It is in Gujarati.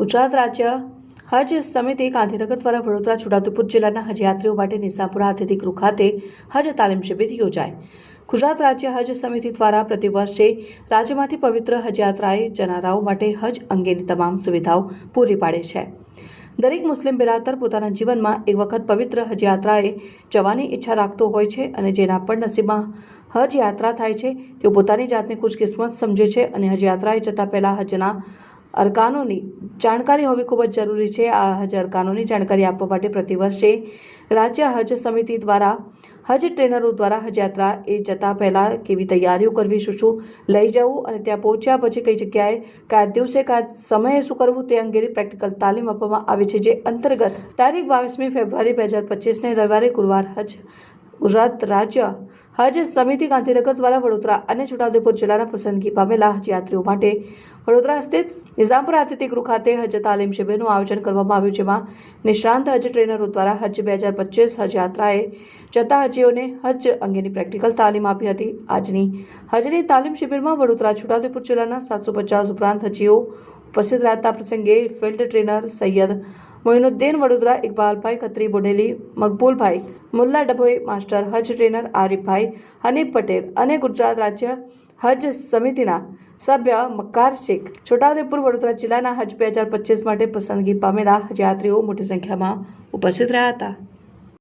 ગુજરાત રાજ્ય હજ સમિતિ ગાંધીનગર દ્વારા વડોદરા, છોટાઉદેપુર જિલ્લાના હજયાત્રીઓ માટે નિઝામપુરા અતિથિગૃહ ખાતે હજ તાલીમ શિબિર યોજાય. ગુજરાત રાજ્ય હજ સમિતિ દ્વારા પ્રતિવર્ષે રાજ્યમાંથી પવિત્ર હજયાત્રાએ જનારાઓ માટે હજ અંગેની તમામ સુવિધાઓ પૂરી પાડે છે. દરેક મુસ્લિમ બિરાદર પોતાના જીવનમાં એક વખત પવિત્ર હજયાત્રાએ જવાની ઈચ્છા રાખતો હોય છે અને જેના પણ નસીબમાં હજ યાત્રા થાય છે, તેઓ પોતાની જાતને ખુશકિસ્મત સમજે છે અને હજ યાત્રાએ જતાં પહેલાં હજના અરકાનોની જાણકારી હોવી ખૂબ જ જરૂરી છે. આ હજ અરકાનોની જાણકારી આપવા માટે પ્રતિ વર્ષે રાજ્ય હજ સમિતિ દ્વારા, હજ ટ્રેનરો દ્વારા હજયાત્રા એ જતાં પહેલાં કેવી તૈયારીઓ કરવી, શું શું લઈ જવું અને ત્યાં પહોંચ્યા પછી કઈ જગ્યાએ, કયા દિવસે કયા સમયે શું કરવું તે અંગેની પ્રેક્ટિકલ તાલીમ આપવામાં આવે છે. જે અંતર્ગત તારીખ બાવીસમી ફેબ્રુઆરી બે હજાર પચીસને રવિવારે ગુરુવાર હજ, ગુજરાત રાજ્ય હજ સમિતિ ગાંધીનગર દ્વારા વડોદરા અને છોટાઉદેપુર જિલ્લાના પસંદગી પામેલા હજ યાત્રીઓ માટે વડોદરા સ્થિત નિઝામપુર આતિથિગૃહ ખાતે હજ તાલીમ શિબિરનું આયોજન કરવામાં આવ્યું જેમાં નિષ્ણાંત હજ ટ્રેનરો દ્વારા હજ બે હજાર પચીસ હજ યાત્રાએ જતા હજીઓને હજ અંગેની પ્રેક્ટિકલ તાલીમ આપી હતી. આજની હજની તાલીમ શિબિરમાં વડોદરા છોટાઉદેપુર જિલ્લાના સાતસો પચાસ ઉપરાંત હજીઓ ઉપસ્થિત રહેતા પ્રસંગે field trainer Syed Moinuddin, Vadodara Iqbalbhai, Khatri Bodeli, Maqbulbhai Mulla, Dabhoi master હજ ટ્રેનર આરિફભાઈ, હનીફ પટેલ અને ગુજરાત રાજ્ય હજ સમિતિના સભ્ય મક્કાર શેખ છોટાઉદેપુર વડોદરા જિલ્લાના હજ બે હજાર પચીસ માટે પસંદગી પામેલા હજયાત્રીઓ મોટી સંખ્યામાં ઉપસ્થિત રહ્યા હતા.